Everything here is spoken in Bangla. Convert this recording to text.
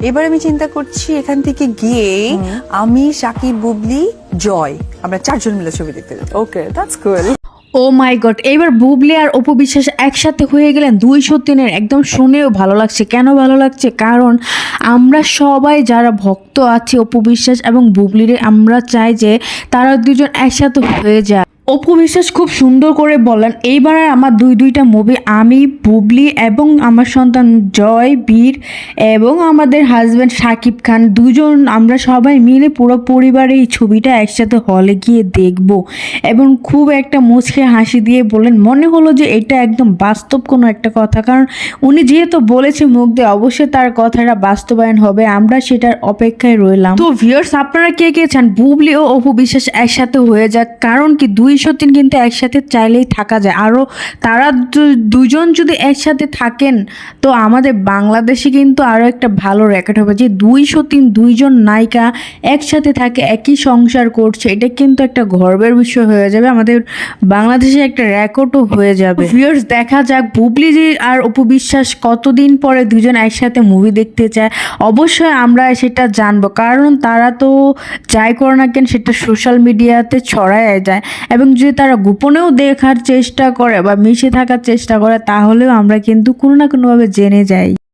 এবার আমি চিন্তা করছি এখান থেকে গিয়ে আমি সাকিব বুবলি জয় আমরা চারজন মিলে ছবি দেখতে যাব। Okay that's cool O my god এবার বুবলি আর অপু বিশ্বাস একসাথে হয়ে গেলেন দুইশো তিনের একদম শুনেও ভালো লাগছে। কেন ভালো লাগছে? কারণ আমরা সবাই যারা ভক্ত আছে অপু বিশ্বাস এবং বুবলির আমরা চাই যে তারা দুজন একসাথে হয়ে যায়। অপু বিশ্বাস খুব সুন্দর করে বলেন এইবার আমার দুই দুইটা মুভি আমি, বুবলি এবং আমার সন্তান জয়, বীর এবং আমাদের হাজব্যান্ড শাকিব খান, দুজন আমরা সবাই মিলে পুরো পরিবার এই ছবিটা একসাথে হলে গিয়ে দেখব। এবং খুব একটা মুচকে হাসি দিয়ে বলেন মনে হলো যে এটা একদম বাস্তব কোনো একটা কথা। কারণ উনি যেহেতু বলেছে মুখ দিয়ে, অবশ্যই তার কথাটা বাস্তবায়ন হবে, আমরা সেটার অপেক্ষায় রইলাম। তো ভিউয়ার্স আপনারা কে কে চান, বুবলি ও অপু বিশ্বাস একসাথে হয়ে যাক, কারণ কি দুইশো তিন কিন্তু একসাথে চাইলেই থাকা যায়। আরও তারা দুজন যদি একসাথে থাকেন, তো আমাদের বাংলাদেশে কিন্তু আরও একটা ভালো রেকর্ড হবে যে দুইশো তিন দুইজন নায়িকা একসাথে থাকে, একই সংসার করছে। এটা কিন্তু একটা গর্বের বিষয় হয়ে যাবে। আমাদের বাংলাদেশে একটা রেকর্ডও হয়ে যাবে। ভিউয়ার্স দেখা যাক। বুবলিজি আর অপু বিশ্বাস কতদিন পরে দুজন একসাথে মুভি দেখতে চায়? অবশ্যই আমরা সেটা জানব। কারণ তারা তো যাই করে না কেন, সেটা সোশ্যাল মিডিয়াতে ছড়ায় যায়। এবং যদি তারা গোপনেও দেখার চেষ্টা করে বা মিশে থাকার চেষ্টা করে, তাহলেও আমরা কিন্তু কোনো না কোনোভাবে জেনে যাই।